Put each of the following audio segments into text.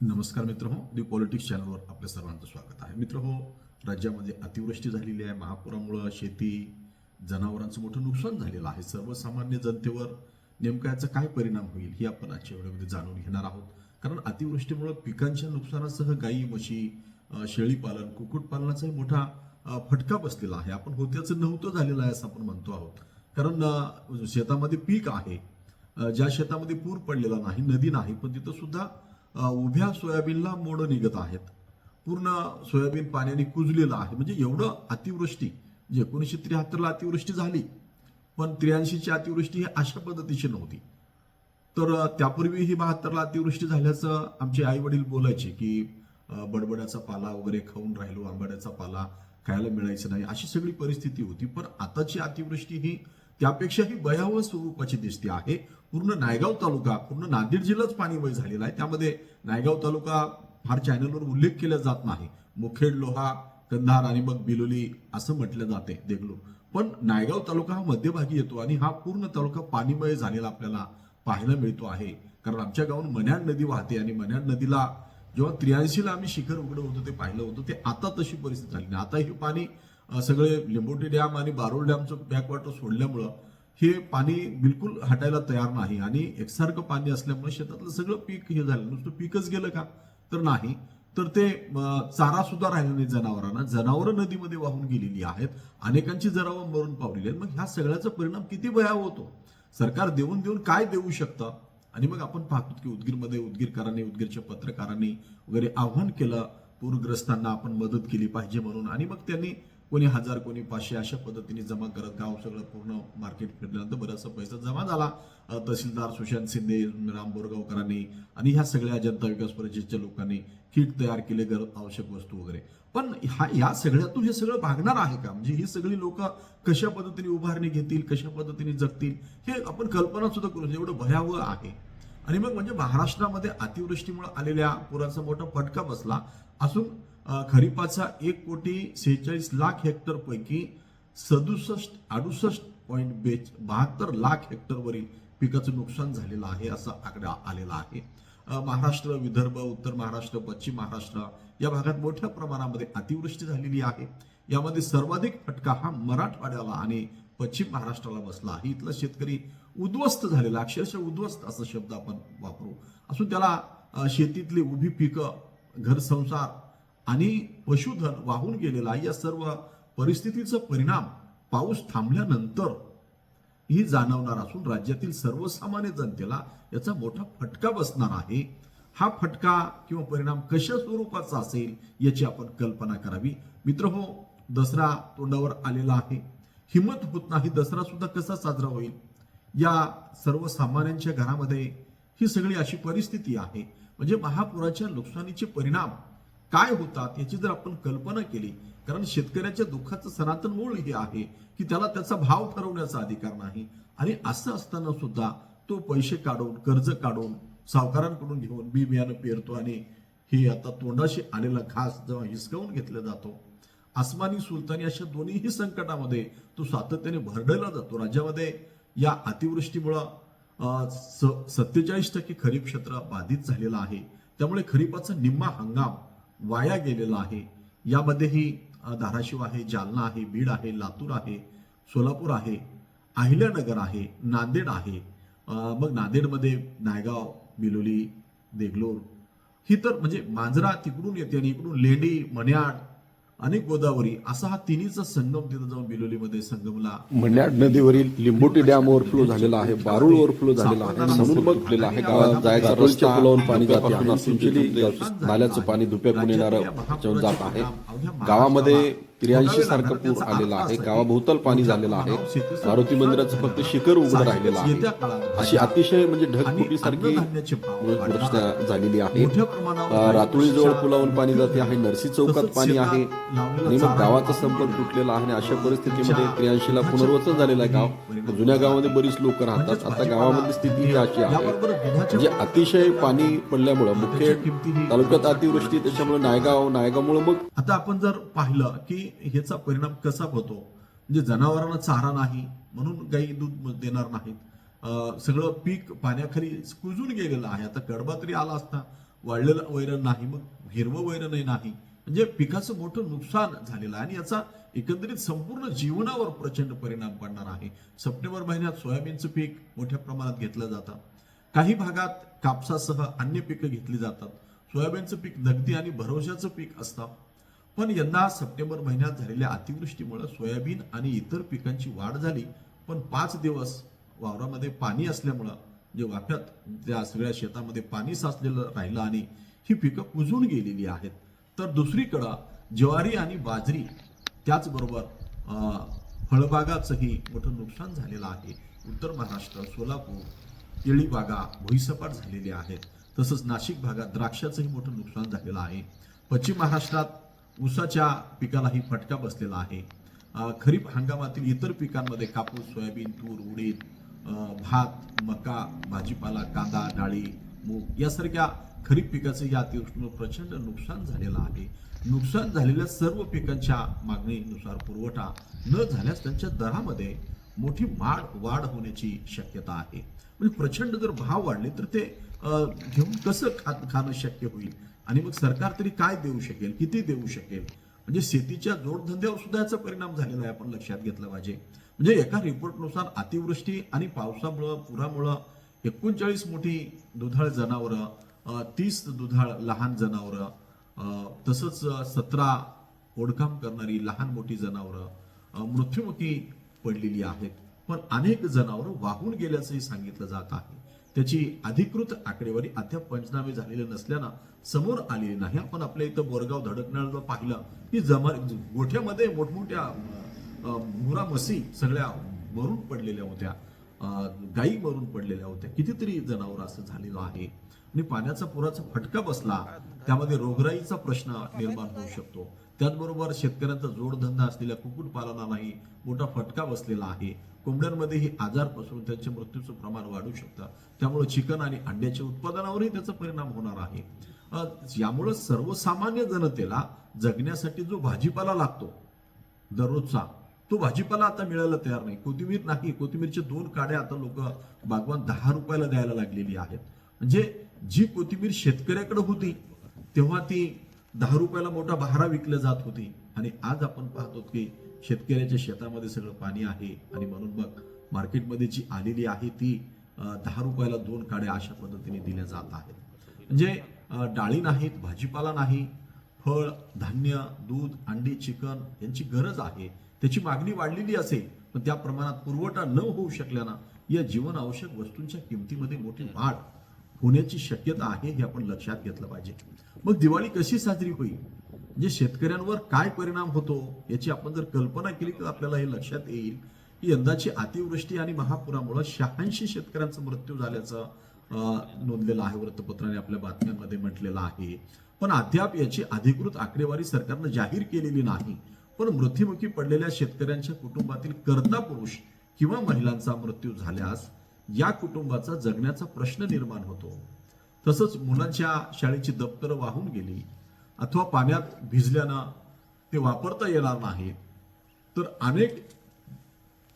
नमस्कार मित्र हो दी पॉलिटिक्स चॅनलवर आपल्या सर्वांचं स्वागत आहे. मित्र हो राज्यामध्ये अतिवृष्टी झालेली आहे. महापुरामुळं शेती जनावरांचं मोठं नुकसान झालेलं आहे. सर्वसामान्य जनतेवर नेमका याचा काय परिणाम होईल हे आपण आजच्या व्हिडिओमध्ये जाणून घेणार आहोत. कारण अतिवृष्टीमुळं पिकांच्या नुकसानासह गायी म्हशी शेळीपालन कुक्कुटपालनाचाही मोठा फटका बसलेला आहे. आपण होत्याचं नव्हतं झालेलं आहे असं आपण म्हणतो आहोत. कारण शेतामध्ये पीक आहे. ज्या शेतामध्ये पूर पडलेला नाही नदी नाही पण तिथं सुद्धा उभ्या सोयाबीनला मोड निघत आहेत. पूर्ण सोयाबीन पाण्याने कुजलेलं आहे. म्हणजे एवढं अतिवृष्टी. जे एकोणीसशे त्र्याहत्तरला अतिवृष्टी झाली. पण त्र्याऐंशीची अतिवृष्टी ही अशा पद्धतीची नव्हती. तर त्यापूर्वी ही बहात्तरला अतिवृष्टी झाल्याचं आमचे आई वडील बोलायचे की बडबड्याचा पाला वगैरे खाऊन राहिलो आंबाड्याचा पाला खायला मिळायचं नाही. अशी सगळी परिस्थिती होती. पण आताची अतिवृष्टी ही त्यापेक्षाही भयावह स्वरूपाची दिसते आहे. पूर्ण नायगाव तालुका पूर्ण नांदेड जिल्हाच पाणीमय झालेला आहे. त्यामध्ये नायगाव तालुका फार चॅनलवर उल्लेख केला जात नाही. मुखेड लोहा कंधार आणि मग बिलोली असं म्हटलं जाते देगलू पण नायगाव तालुका हा मध्यभागी येतो आणि हा पूर्ण तालुका पाणीमय झालेला आपल्याला पाहायला मिळतो आहे. कारण आमच्या गावात मन्याड नदी वाहते आणि मन्याड नदीला जेव्हा त्र्याऐंशीला आम्ही शिखर उघडं होतं ते पाहिलं होतं ते आता तशी परिस्थिती झाली नाही. आता हे पाणी सगळे लिंबोटी डॅम आणि बारोल डॅमचं बॅकवॉटर सोडल्यामुळं हे पाणी बिलकुल हटायला तयार नाही आणि एकसारखं पाणी असल्यामुळे शेतातलं सगळं पीक हे झालं. नुसतं पीकच गेलं का? तर नाही. तर ते चारा सुद्धा राहिला नाही जनावरांना. जनावरं नदीमध्ये वाहून गेलेली आहेत. अनेकांची जनावरं मरून पावलेली आहेत. मग ह्या सगळ्याचा परिणाम किती भयावह होतो? सरकार देऊन देऊन काय देऊ शकतं? आणि मग आपण पाहतो की उदगीरमध्ये उदगीरकारांनी उदगीरच्या पत्रकारांनी वगैरे आव्हान केलं. पूरग्रस्तांना आपण मदत केली पाहिजे म्हणून. आणि मग त्यांनी कोणी हजार कोणी पाचशे अशा पद्धतीने जमा करत गाव सगळं पूर्ण मार्केट फिरल्यानंतर बराचसा पैसा जमा झाला. तहसीलदार सुशांत शिंदे राम बोरगावकरांनी आणि ह्या सगळ्या जनता विकास परिषदेच्या लोकांनी किट तयार केले गर आवश्यक वस्तू वगैरे. पण हा या सगळ्यातून हे सगळं भागणार आहे का? म्हणजे ही सगळी लोक कशा पद्धतीने उभारणी घेतील कशा पद्धतीने जगतील हे आपण कल्पना सुद्धा करू एवढं भयावह आहे. आणि मग म्हणजे महाराष्ट्रामध्ये अतिवृष्टीमुळे आलेल्या पुराचा मोठा फटका बसला. असून खरीपाचा एक कोटी सेहेचाळीस लाख हेक्टर पैकी सदुसष्ट अडुसष्ट पॉईंट बेच बहात्तर लाख हेक्टरवरील पिकाचं नुकसान झालेलं आहे असा आकडा आलेला आहे. महाराष्ट्र विदर्भ उत्तर महाराष्ट्र पश्चिम महाराष्ट्र या भागात मोठ्या प्रमाणामध्ये अतिवृष्टी झालेली आहे. यामध्ये सर्वाधिक फटका हा मराठवाड्याला आणि पश्चिम महाराष्ट्राला बसला आहे. इथला शेतकरी उद्ध्वस्त झालेला अक्षरशः उद्ध्वस्त असा शब्द आपण वापरू. असून त्याला शेतीतली उभी पिकं घर संसार आणि पशुधन वाहून गेलेला या सर्व परिस्थितीचा परिणाम पाऊस थांबल्यानंतर ही जाणवणार असून राज्यातील सर्वसामान्य जनतेला याचा मोठा फटका बसणार आहे. हा फटका किंवा परिणाम कशा स्वरूपाचा असेल याची आपण कल्पना करावी. मित्र हो दसरा तोंडावर आलेला आहे. हिंमत होत नाही दसरा सुद्धा कसा साजरा होईल? या सर्वसामान्यांच्या घरामध्ये ही सगळी अशी परिस्थिती आहे. म्हणजे महापुराच्या नुकसानीचे परिणाम काय होतात याची जर आपण कल्पना केली कारण शेतकऱ्याच्या दुःखाचं सनातन मूळ हे आहे की त्याला त्याचा भाव ठरवण्याचा अधिकार नाही. आणि असं असताना सुद्धा तो पैसे काढून कर्ज काढून सावकारांकडून घेऊन बी बियाणं पेरतो आणि हे आता तोंडाशी आलेला घास जेव्हा हिसकावून घेतला जातो आसमानी सुलतानी अशा दोन्हीही संकटामध्ये तो सातत्याने भरडला जातो. राज्यामध्ये या अतिवृष्टीमुळं सत्तेचाळीस टक्के खरीप क्षेत्र बाधित झालेलं आहे. त्यामुळे खरीपाचा निम्मा हंगाम वाया गेलेला आहे. यामध्येही धाराशिव आहे जालना आहे बीड आहे लातूर आहे सोलापूर आहे अहिल्यानगर आहे नांदेड आहे. मग नांदेडमध्ये नायगाव बिलोली देगलोर. ही तर म्हणजे मांजरा तिकडून येते आणि इकडून लेंडी मन्याड आणि गोदावरी असा हा तिन्हीचा संगम तिथं जाऊन बिलोलीमध्ये संगमला. मन्याड नदीवरील लिंबोटी डॅम ओव्हरफ्लो झालेला आहे बारुळ ओव्हरफ्लो झालेला आहे समुद्र फुटलेला आहे गावात जायचा रस्ता पुलावून पाणी जाते नाल्याचं पाणी धुप्याकून येणारं जात आहे. गावामध्ये त्र्याऐंशी सारखं पूर आलेला आहे. गावाभोवताल पाणी झालेलं आहे. मारुती मंदिराचं फक्त शिखर उघडं राहिलेलं आहे. अशी अतिशय म्हणजे वाढणार दुरुस्त्या आहे. झालेली आहे. रातोळीजवळ पुलावून पाणी जाते आहे. नरसी चौकात पाणी आहे. आणि मग गावाचा संपर्क तुटलेला आहे आणि अशा. परिस्थितीमध्ये च्या त्र्याऐंशीला पुनर्वसन झालेलं आहे गाव. जुन्या गावामध्ये बरीच लोक राहतात. म्हणजेच आता गावामधली स्थिती अशी आहे. म्हणजे अतिशय पाणी पडल्यामुळं मुख्य तालुक्यात अतिवृष्टी त्याच्यामुळे नायगाव नायगावमुळे मग आता आपण जर पाहिलं की ह्याचा परिणाम कसा होतो? म्हणजे जनावरांना चारा नाही म्हणून गाई दूध देणार नाहीत. सगळं पीक पाण्याखाली कुजून गेलेलं आहे. आता कडबा तरी आला असता वाढलेलं वैरण नाही मग हिरवं वैरणही नाही. म्हणजे पिकाचं मोठं नुकसान झालेलं आहे आणि याचा एकंदरीत संपूर्ण जीवनावर प्रचंड परिणाम पडणार आहे. सप्टेंबर महिन्यात सोयाबीनचं पीक मोठ्या प्रमाणात घेतलं जातं. काही भागात कापसासह अन्य पिकं घेतली जातात. सोयाबीनचं पीक नगदी आणि भरोशाचं पीक असतं. पण यंदा सप्टेंबर महिन्यात झालेल्या अतिवृष्टीमुळे सोयाबीन आणि इतर पिकांची वाढ झाली. पण पाच दिवस वावरामध्ये पाणी असल्यामुळं जे वाफ्यात त्या सगळ्या शेतामध्ये पाणी साचलेलं राहिलं आणि ही पिकं कुजून गेलेली आहेत. तर दुसरीकडं ज्वारी आणि बाजरी त्याचबरोबर फळबागाचंही मोठं नुकसान झालेलं आहे. उत्तर महाराष्ट्र सोलापूर केळी बागा भुईसपाट झालेली आहेत. तसंच नाशिक भागात द्राक्षाचंही मोठं नुकसान झालेलं आहे. पश्चिम महाराष्ट्रात ऊसाच्या पिकालाही फटका बसलेला आहे. खरीप हंगामातील इतर पिकांमध्ये कापूस सोयाबीन तूर उडीद भात मका भाजीपाला कांदा डाळी मूग यासारख्या खरीप पिकाचं या अतिवृष्टीमुळे प्रचंड नुकसान झालेलं आहे. नुकसान झालेल्या सर्व पिकांच्या मागणीनुसार पुरवठा न झाल्यास त्यांच्या दरामध्ये मोठी वाढ वाढ होण्याची शक्यता आहे. म्हणजे प्रचंड जर भाव वाढले तर ते घेऊन कसं खा खाणं शक्य होईल? आणि मग सरकार तरी काय देऊ शकेल? किती देऊ शकेल? म्हणजे शेतीच्या जोडधंद्यावर सुद्धा याचा परिणाम झालेला आहे आपण लक्षात घेतलं पाहिजे. म्हणजे एका रिपोर्टनुसार अतिवृष्टी आणि पावसामुळं पुरामुळं एकोणचाळीस मोठी दुधाळ जनावरं तीस दुधाळ लहान जनावरं अं, तसंच सतरा ओढकाम करणारी लहान मोठी जनावरं मृत्युमुखी पडलेली आहेत. पण अनेक जनावरं वाहून गेल्याचंही सांगितलं जात आहे. त्याची अधिकृत आकडेवारी अद्याप पंचनामे झालेले नसल्यानं समोर आलेली नाही. आपण आपल्या इथं बोरगाव धडकण्याला पाहिलं की जमा गोठ्यामध्ये मोठमोठ्या अं, मुरा मसी सगळ्या मरून पडलेल्या होत्या. गाई गायी मरून पडलेल्या होत्या. कितीतरी जनावर असं झालेलं आहे. आणि पाण्याचा पुराचा फटका बसला. त्यामध्ये रोगराईचा प्रश्न निर्माण होऊ शकतो. त्याचबरोबर शेतकऱ्यांचा जोडधंदा असलेल्या कुक्कुटपालनालाही मोठा फटका बसलेला आहे. कोंबड्यांमध्येही आजार पसरून त्यांच्या मृत्यूचं प्रमाण वाढू शकतं. त्यामुळे चिकन आणि अंड्याच्या उत्पादनावरही त्याचा परिणाम होणार आहे. यामुळं सर्वसामान्य जनतेला जगण्यासाठी जो भाजीपाला लागतो दररोजचा तो भाजीपाला आता मिळायला तयार नाही. कोथिंबीर नाही. कोथिंबीरचे दोन काड्या आता लोक बागवान दहा रुपयाला द्यायला लागलेली आहेत. म्हणजे जी कोथिंबीर शेतकऱ्याकडे होती तेव्हा ती दहा रुपयाला मोठा बहारा विकल्या जात होती. आणि आज आपण पाहतो की शेतकऱ्याच्या शेतामध्ये सगळं पाणी आहे. आणि म्हणून मग मार्केटमध्ये जी आलेली आहे ती दहा रुपयाला दोन काड्या अशा पद्धतीने दिल्या जात आहेत. म्हणजे डाळी नाहीत भाजीपाला नाही फळ धान्य दूध अंडी चिकन यांची गरज आहे. त्याची मागणी वाढलेली असेल पण त्या प्रमाणात पुरवठा न होऊ शकल्यानं या जीवन आवश्यक वस्तूंच्या किमतीमध्ये मोठी वाढ होण्याची शक्यता आहे हे आपण लक्षात घेतलं पाहिजे. मग दिवाळी कशी साजरी होईल? म्हणजे शेतकऱ्यांवर काय परिणाम होतो? याची आपण जर कल्पना केली तर आपल्याला हे लक्षात येईल की यंदाची अतिवृष्टी आणि महापुरामुळे शहाऐंशी शेतकऱ्यांचा मृत्यू झाल्याचं अं, नोंदलेलं आहे वृत्तपत्राने आपल्या बातम्यांमध्ये म्हटलेलं आहे. पण अद्याप याची अधिकृत आकडेवारी सरकारनं जाहीर केलेली नाही. पण मृत्युमुखी पडलेल्या शेतकऱ्यांच्या कुटुंबातील कर्ता पुरुष किंवा महिलांचा मृत्यू झाल्यास या कुटुंबाचा जगण्याचा प्रश्न निर्माण होतो. तसंच मुलांच्या शाळेची दप्तरं वाहून गेली अथवा पाण्यात भिजल्यानं ते वापरता येणार नाहीत. तर अनेक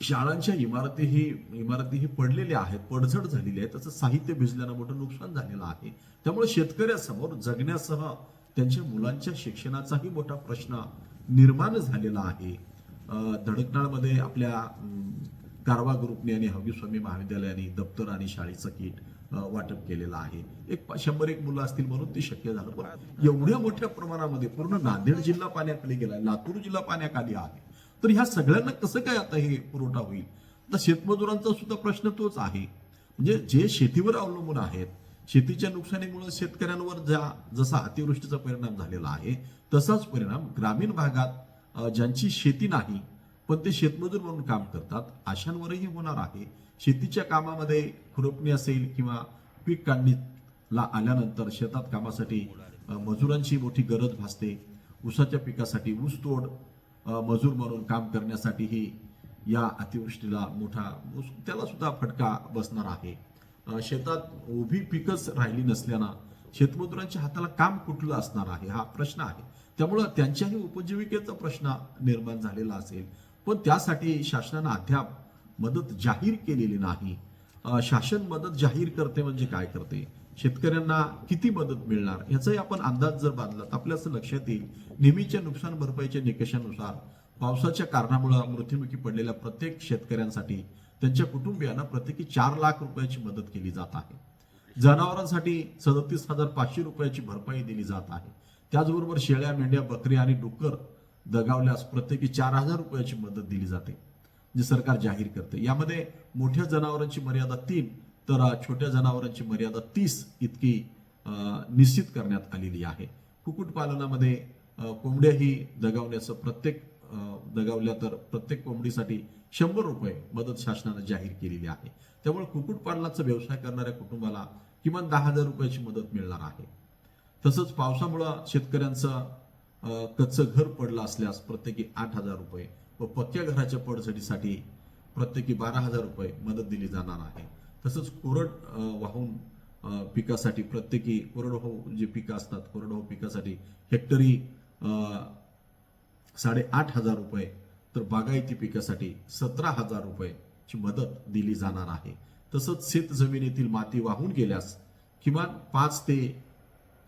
शाळांच्या इमारतीही इमारतीही पडलेल्या आहेत पडझड झालेली आहे. त्याचं साहित्य भिजल्यानं मोठं नुकसान झालेलं आहे. त्यामुळे शेतकऱ्यासमोर जगण्यासह त्यांच्या मुलांच्या शिक्षणाचाही मोठा प्रश्न निर्माण झालेला आहे. धडकनाळमध्ये आपल्या गारवा ग्रुपने आणि हवी स्वामी महाविद्यालयाने दप्तर आणि शाळेचं किट वाटप केलेलं आहे. एक शंभर एक मुलं असतील म्हणून ते शक्य झालं. पण एवढ्या मोठ्या प्रमाणामध्ये पूर्ण नांदेड जिल्हा पाण्याखाली गेला लातूर जिल्हा पाण्याखाली आहे. तर ह्या सगळ्यांना कसं काय आता हे पुरवठा होईल? तर शेतमजुरांचा सुद्धा प्रश्न तोच आहे. म्हणजे जे शेतीवर अवलंबून आहेत शेतीच्या नुकसानीमुळे शेतकऱ्यांवर ज्या जसा अतिवृष्टीचा परिणाम झालेला आहे तसाच परिणाम ग्रामीण भागात ज्यांची शेती नाही पण ते शेतमजूर म्हणून काम करतात. अशांवरही होणार आहे. शेतीच्या कामामध्ये खुरपणी असेल किंवा पीक काढणीला आल्यानंतर शेतात कामासाठी मजुरांची मोठी गरज भासते. ऊसाच्या पिकासाठी ऊसतोड मजूर म्हणून काम करण्यासाठीही या अतिवृष्टीला मोठा त्याला सुद्धा फटका बसणार आहे. शेतात उभी पिकच राहिली नसल्यानं शेतमजुरांच्या हाताला काम कुठलं असणार आहे? हा प्रश्न आहे. त्यामुळं त्यांच्याही उपजीविकेचा प्रश्न निर्माण झालेला असेल. पण त्यासाठी शासनानं अद्याप मदत जाहीर केलेली नाही. शासन मदत जाहीर करते म्हणजे काय करते? शेतकऱ्यांना किती मदत मिळणार? याचाही आपण अंदाज जर बांधला तर आपल्या असं लक्षात येईल. नेहमीच्या नुकसान भरपाईच्या निकषानुसार पावसाच्या कारणामुळे मृत्युमुखी पडलेल्या प्रत्येक शेतकऱ्यांसाठी त्यांच्या कुटुंबियांना प्रत्येकी चार लाख रुपयाची मदत केली जात आहे. जनावरांसाठी सदतीस हजार पाचशे रुपयाची भरपाई दिली जात आहे. त्याचबरोबर शेळ्या मेंढ्या बकऱ्या आणि डुक्कर दगावल्यास प्रत्येकी चार हजार रुपयाची मदत दिली जाते जे सरकार जाहीर करते. यामध्ये मोठ्या जनावरांची मर्यादा तीन तर छोट्या जनावरांची मर्यादा तीस इतकी निश्चित करण्यात आलेली आहे. कुक्कुटपालनामध्ये कोंबड्याही दगावण्याचं प्रत्येक दगावल्या तर प्रत्येक कोंबडीसाठी शंभर रुपये मदत शासनानं जाहीर केलेली आहे. त्यामुळे कुक्कुटपालनाचा व्यवसाय करणाऱ्या कुटुंबाला किमान दहा हजार रुपयाची मदत मिळणार आहे. तसंच पावसामुळं शेतकऱ्यांचं कच्चं घर पडलं असल्यास प्रत्येकी आठ हजार रुपये व पक्क्या घराच्या पडझडीसाठी प्रत्येकी बारा हजार रुपये मदत दिली जाणार आहे. तसंच कोरड वाहून पिकासाठी प्रत्येकी कोरडवाहू जे पिकं असतात कोरडवाहू पिकासाठी हेक्टरी साडेआठ हजार रुपये तर बागायती पिकासाठी सतरा हजार रुपयेची मदत दिली जाणार आहे. तसंच शेत जमिनीतील माती वाहून गेल्यास किमान पाच ते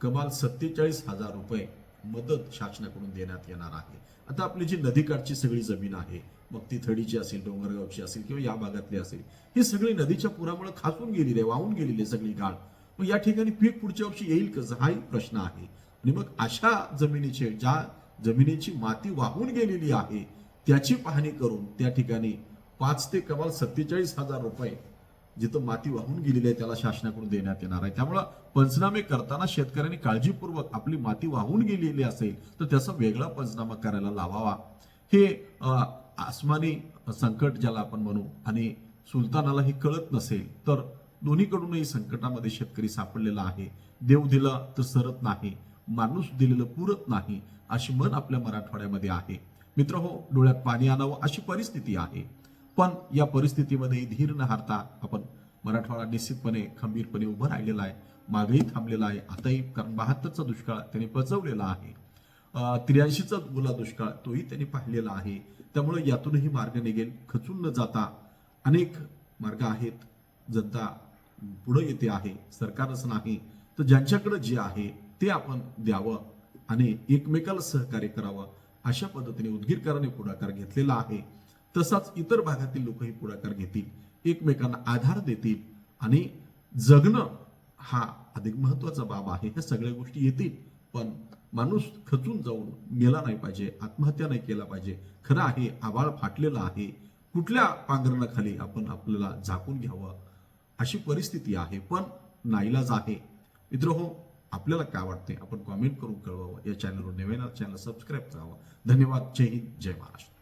कमाल सत्तेचाळीस हजार रुपये मदत शासनाकडून देण्यात येणार आहे. आता आपली जी नदीकाठची सगळी जमीन आहे मग ती थडीची असेल डोंगरगावची असेल किंवा या भागातली असेल ही सगळी नदीच्या पुरामुळे खासून गेलेली आहे वाहून गेलेली आहे सगळी गाळ. मग या ठिकाणी पीक पुढच्या वर्षी येईल कसं हाही प्रश्न आहे. आणि मग अशा जमिनीचे ज्या जमिनीची माती वाहून गेलेली आहे त्याची पाहणी करून त्या ठिकाणी पाच ते कमाल सत्तेचाळीस हजार रुपये जिथं माती वाहून गेलेली आहे त्याला शासनाकडून देण्यात येणार आहे. त्यामुळं पंचनामे करताना शेतकऱ्यांनी काळजीपूर्वक आपली माती वाहून गेलेली असेल तर त्याचा वेगळा पंचनामा करायला लावावा. हे आसमानी संकट ज्याला आपण म्हणू आणि सुलतानाला हे कळत नसेल तर दोन्हीकडूनही संकटामध्ये शेतकरी सापडलेला आहे. देव दिला तर सरत नाही माणूस दिलेलं पुरत नाही अशी मन आपल्या मराठवाड्यामध्ये आहे. मित्र हो डोळ्यात पाणी आणावं अशी परिस्थिती आहे. पण या परिस्थितीमध्ये धीर न हारता आपण मराठवाडा निश्चितपणे खंबीरपणे उभं राहिलेला आहे. मागेही थांबलेला आहे. आताही कारण बहात्तरचा दुष्काळ त्यांनी पचवलेला आहे. त्र्याऐंशीचा गुला दुष्काळ तोही त्यांनी पाहिलेला आहे. त्यामुळे यातूनही मार्ग निघेल. खचून न जाता अनेक मार्ग आहेत. जनता पुढे येते आहे. सरकारच नाही. तर ज्यांच्याकडे जे आहे ते आपण द्यावं आणि एकमेकाला सहकार्य करावं अशा पद्धतीने उदगीरकरांनी पुढाकार घेतलेला आहे. तसाच इतर भागातील लोकही पुढाकार घेतील एकमेकांना आधार देतील आणि जगणं हा अधिक महत्त्वाचा बाब आहे. ह्या सगळ्या गोष्टी येतील पण माणूस खचून जाऊन मेला नाही पाहिजे आत्महत्या नाही केला पाहिजे. खरं आहे आबाळ फाटलेलं आहे. कुठल्या पांघरणाखाली आपण आपल्याला झाकून घ्यावं अशी परिस्थिती आहे पण नाईलाज आहे. मित्र हो आपल्याला काय वाटते आपण कॉमेंट करून कळवावं. या चॅनलवर नवीन चॅनल सबस्क्राईब करावं. धन्यवाद. जय हिंद. जय महाराष्ट्र.